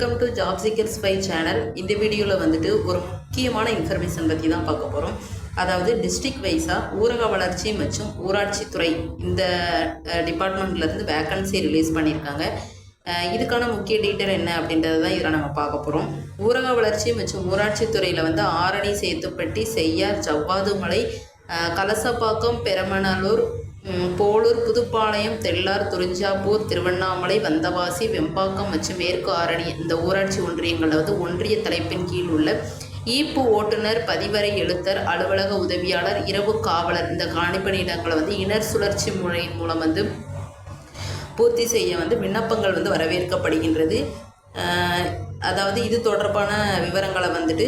Welcome to job seekers by channel இந்த வீடியோவில் வந்துட்டு ஒரு முக்கியமான இன்ஃபர்மேஷன் பற்றி தான் பார்க்க போகிறோம் அதாவது டிஸ்ட்ரிக் வைஸாக ஊரக வளர்ச்சி மற்றும் ஊராட்சித்துறை இந்த டிபார்ட்மெண்ட்லேருந்து வேக்கன்சி ரிலீஸ் பண்ணியிருக்காங்க. இதுக்கான முக்கிய டீட்டெயில் என்ன அப்படின்றத தான் இதில் நம்ம பார்க்க போகிறோம் ஊரக வளர்ச்சி மற்றும் ஊராட்சித்துறையில் வந்து ஆரணி சேத்துப்பட்டி செய்யார் ஜவ்வாதுமலை கலசப்பாக்கம் பெரமநல்லூர் போலூர் புதுப்பாளையம் தெள்ளார் துறிஞ்சாப்பூர் திருவண்ணாமலை வந்தவாசி வெம்பாக்கம் மற்றும் மேற்கு ஆரணி இந்த ஊராட்சி ஒன்றியங்கள் வந்து ஒன்றிய தலைப்பின் கீழ் உள்ள ஈப்பு ஓட்டுநர் பதிவறை எழுத்தர் அலுவலக உதவியாளர் இரவு காவலர் இந்த காணிப்பணியிடங்களை வந்து இனர் சுழற்சி முறையின் மூலம் வந்து பூர்த்தி செய்ய வந்து விண்ணப்பங்கள் வந்து வரவேற்கப்படுகின்றது. அதாவது இது தொடர்பான விவரங்களை வந்துட்டு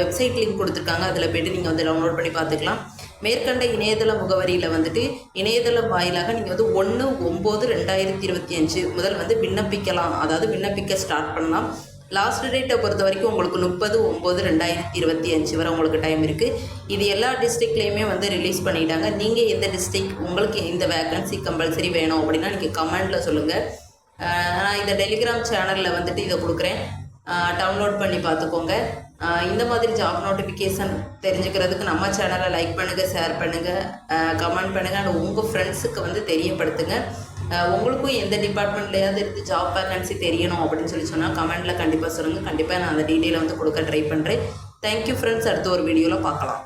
வெப்சைட் லிங்க் கொடுத்துருக்காங்க. அதில் போய்ட்டு நீங்கள் வந்து டவுன்லோட் பண்ணி பார்த்துக்கலாம். மேற்கண்ட இணையதள முகவரியில் வந்துட்டு இணையதளம் வாயிலாக நீங்கள் வந்து ஒன்று ஒம்பது ரெண்டாயிரத்தி இருபத்தி அஞ்சு முதல் வந்து விண்ணப்பிக்கலாம். அதாவது விண்ணப்பிக்க ஸ்டார்ட் பண்ணலாம். லாஸ்ட் டேட்டை பொறுத்த வரைக்கும் உங்களுக்கு முப்பது ஒம்பது ரெண்டாயிரத்தி இருபத்தி அஞ்சு வரை உங்களுக்கு டைம் இருக்குது இது எல்லா டிஸ்ட்ரிக்ட்லேயுமே வந்து ரிலீஸ் பண்ணிட்டாங்க. நீங்கள் எந்த டிஸ்ட்ரிக் உங்களுக்கு இந்த வேக்கன்சி கம்பல்சரி வேணும் அப்படின்னா நீங்கள் கமெண்டில் சொல்லுங்கள் நான் இந்த டெலிகிராம் சேனலில் வந்துட்டு இதை கொடுக்குறேன். டவுன்லோட் பண்ணி பார்த்துக்கோங்க. இந்த மாதிரி ஜாப் நோட்டிஃபிகேஷன் தெரிஞ்சுக்கிறதுக்கு நம்ம சேனலை லைக் பண்ணுங்கள் ஷேர் பண்ணுங்கள் கமெண்ட் பண்ணுங்கள் அண்ட் உங்கள் ஃப்ரெண்ட்ஸுக்கு வந்து தெரியப்படுத்துங்க. உங்களுக்கும் எந்த டிபார்ட்மெண்ட்லையாவது இருந்து ஜாப் வேகன்சி தெரியணும் அப்படின்னு சொல்லி சொன்னால் கமெண்ட்டில் கண்டிப்பாக சொல்லுங்கள் கண்டிப்பாக நான் அந்த டீட்டெயிலை வந்து கொடுக்க ட்ரை பண்ணுறேன் தேங்க்யூ ஃப்ரெண்ட்ஸ் அடுத்த ஒரு வீடியோவில் பார்க்கலாம்.